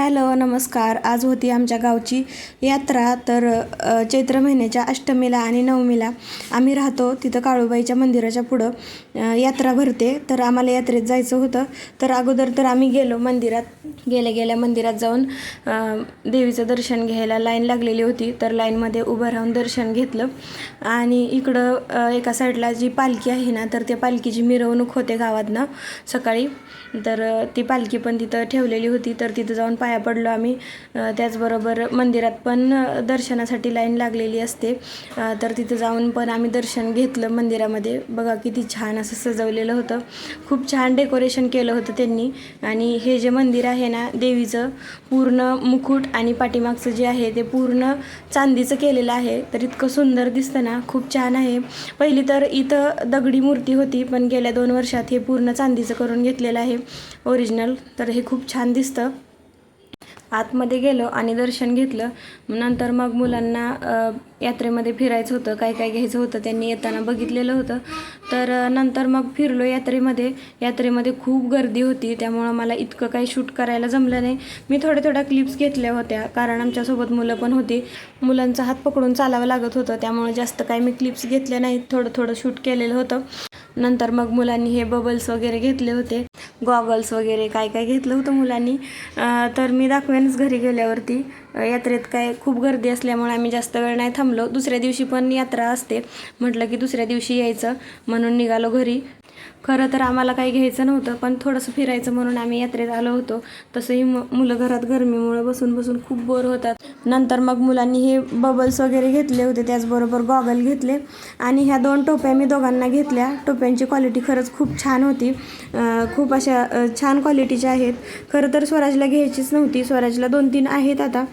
Hello नमस्कार. आज होती आमच्या गावची यात्रा. तर चैत्र महिन्याच्या अष्टमीला आणि नवमीला आम्ही राहतो तिथं काळूबाईच्या मंदिराच्या पुढं. यात्रा भरते. तर आम्हाला यात्रेत जायचं होतं. तर अगोदर तर आम्ही गेलो मंदिरात. गेल्या गेल्या मंदिरात जाऊन देवीचं दर्शन घ्यायला लाईन लागलेली होती. तर लाईनमध्ये उभं राहून दर्शन घेतलं. आणि इकडं एका साईडला जी पालखी आहे ना तर त्या पालखीची मिरवणूक होते गावातनं सकाळी. तर ती पालखी पण तिथं ठेवलेली होती. तर तिथं जाऊन पाया पडलो आम्ही. त्याचबरोबर मंदिरात पण दर्शनासाठी लाईन लागलेली असते. तर तिथं जाऊन पण आम्ही दर्शन घेतलं मंदिरामध्ये. बघा किती छान असं सजवलेलं होतं. खूप छान डेकोरेशन केलं होतं त्यांनी. आणि हे जे मंदिर आहे ना देवीचं पूर्ण मुकुट आणि पाठीमागचं जे आहे ते पूर्ण चांदीचं केलेलं आहे. तर इतकं सुंदर दिसतं ना खूप छान आहे. पहिली तर इथं दगडी मूर्ती होती पण गेल्या दोन वर्षात हे पूर्ण चांदीचं करून घेतलेलं आहे. ओरिजिनल. तर हे खूप छान दिसतं. आतमध्ये गेलो आणि दर्शन घेतलं. नंतर मग मुलांना यात्रेमध्ये फिरायचं होतं काय काय घ्यायचं होतं त्यांनी येताना बघितलेलं होतं. तर नंतर मग फिरलो यात्रेमध्ये. यात्रेमध्ये खूप गर्दी होती त्यामुळं मला इतकं काही शूट करायला जमलं नाही. मी थोड्या थोड्या क्लिप्स घेतल्या होत्या कारण आमच्यासोबत मुलं पण होती. मुलांचा हात पकडून चालावं लागत होतं त्यामुळे जास्त काही मी क्लिप्स घेतल्या नाहीत. थोडं थोडं शूट केलेलं होतं. नंतर मग मुलांनी हे बबल्स वगैरे घेतले होते. गॉगल्स वगैरे काय काय घेतलं होतं मुलांनी. तर मी दाखवेनच घरी गेल्यावरती. यात्रेत काय खूप गर्दी असल्यामुळे आम्ही जास्त वेळ नाही थांबलो. दुसऱ्या दिवशी पण यात्रा असते. म्हटलं की दुसऱ्या दिवशी यायचं. म्हणून निघालो घरी. खरं तर आम्हाला काही घ्यायचं नव्हतं पण थोडंसं फिरायचं म्हणून आम्ही यात्रेत आलो होतो. तसंही मु मुलं घरात गरमीमुळे बसून बसून खूप बोर होतात. नंतर मग मुलांनी हे बबल्स वगैरे घेतले होते त्याचबरोबर गॉगल घेतले. आणि ह्या दोन टोप्या मी दोघांना घेतल्या. टोप्यांची क्वालिटी खरंच खूप छान होती. खूप अशा छान क्वालिटीच्या आहेत. खरं तर स्वराजला घ्यायचीच नव्हती. स्वराजला दोन तीन आहेत आता.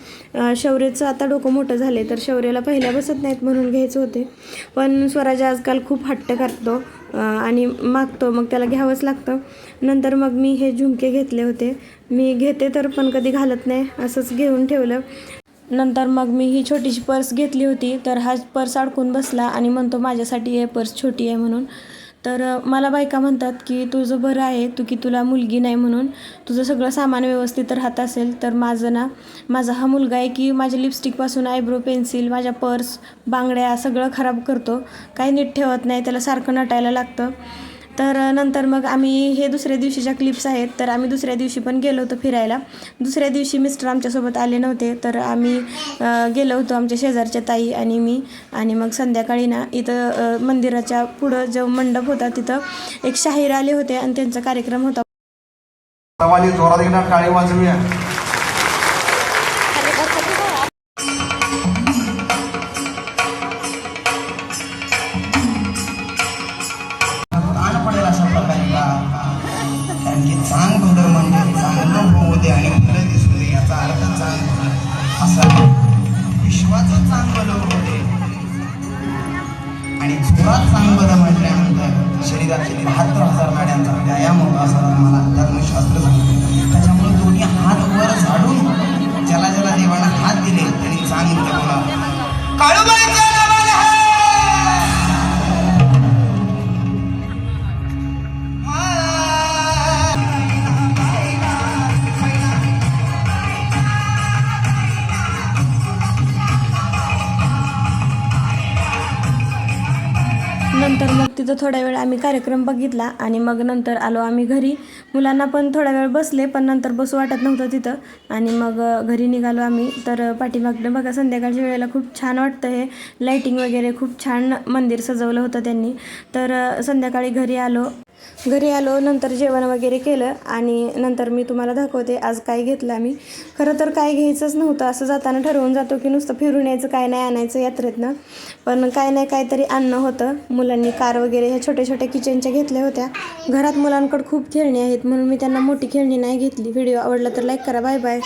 शौर्यचं आता डोकं मोठं झाले तर शौर्याला पहिल्या बसत नाहीत म्हणून घ्यायचं होते. पण स्वराज आजकाल खूप हट्ट करतो. आणि मागतो मग त्याला घ्यावंच लागतं. नंतर मग मी हे झुमके घेतले होते. मी घेते तर पण कधी घालत नाही असंच घेऊन ठेवलं. नंतर मग मी ही छोटीशी पर्स घेतली होती तर हा पर्स अडकून बसला आणि म्हणतो माझ्यासाठी हे पर्स छोटी आहे म्हणून. तर मला बायका म्हणतात की तुझं बरं आहे तू की तुला मुलगी नाही म्हणून तुझं सगळं सामान व्यवस्थित राहत असेल तर माझं ना माझा हा मुलगा आहे की माझ्या लिपस्टिकपासून आयब्रो पेन्सिल माझ्या पर्स बांगड्या सगळं खराब करतो. काही नीट ठेवत नाही त्याला सारखं नटायला लागतं. तर नंतर मग आम्ही हे दुसऱ्या दिवशीच्या क्लिप्स आहेत तर आम्ही दुसऱ्या दिवशी पण गेलो होतो फिरायला. दुसऱ्या दिवशी मिस्टर आमच्यासोबत आले नव्हते तर आम्ही गेलो होतो आमच्या शेजारच्या ताई आणि मी. आणि मग संध्याकाळी ना इथं मंदिराच्या पुढं जो मंडप होता तिथं एक शाहीर आले होते आणि त्यांचा कार्यक्रम होता. जोरात एकदा टाळी वाजवूया. म्हटल्यानंतर बहात्तर हजार गाड्यांचा व्यायाम होता असं मला धर्मशास्त्र सांगतं. त्याच्यामुळे नंतर मग तिथं थोड्या वेळ आम्ही कार्यक्रम बघितला आणि मग नंतर आलो आम्ही घरी. मुलांना पण थोडा वेळ बसले पण नंतर बसू वाटत नव्हतं तिथं. आणि मग घरी निघालो आम्ही. तर पाठीमागनं बघा संध्याकाळच्या वेळेला खूप छान वाटतं हे. लाईटिंग वगैरे खूप छान मंदिर सजवलं होतं त्यांनी. तर संध्याकाळी घरी आलो. घरी आलो नंतर जेवण वगैरे केलं आणि नंतर मी तुम्हाला दाखवते आज काय घेतलं आम्ही. खरं तर काय घ्यायचंच नव्हतं असं जाताना ठरवून जातो की नुसतं फिरून यायचं काय नाही आणायचं यात्रेतनं. पण काय नाही काहीतरी आणणं होतं. मुलांनी कार वगैरे ह्या छोट्या छोट्या किचनच्या घेतल्या होत्या. घरात मुलांकडे खूप खेळणी आहेत म्हणून मी त्यांना मोठी खेळणी नाही घेतली. व्हिडिओ आवडला तर लाईक करा बाय बाय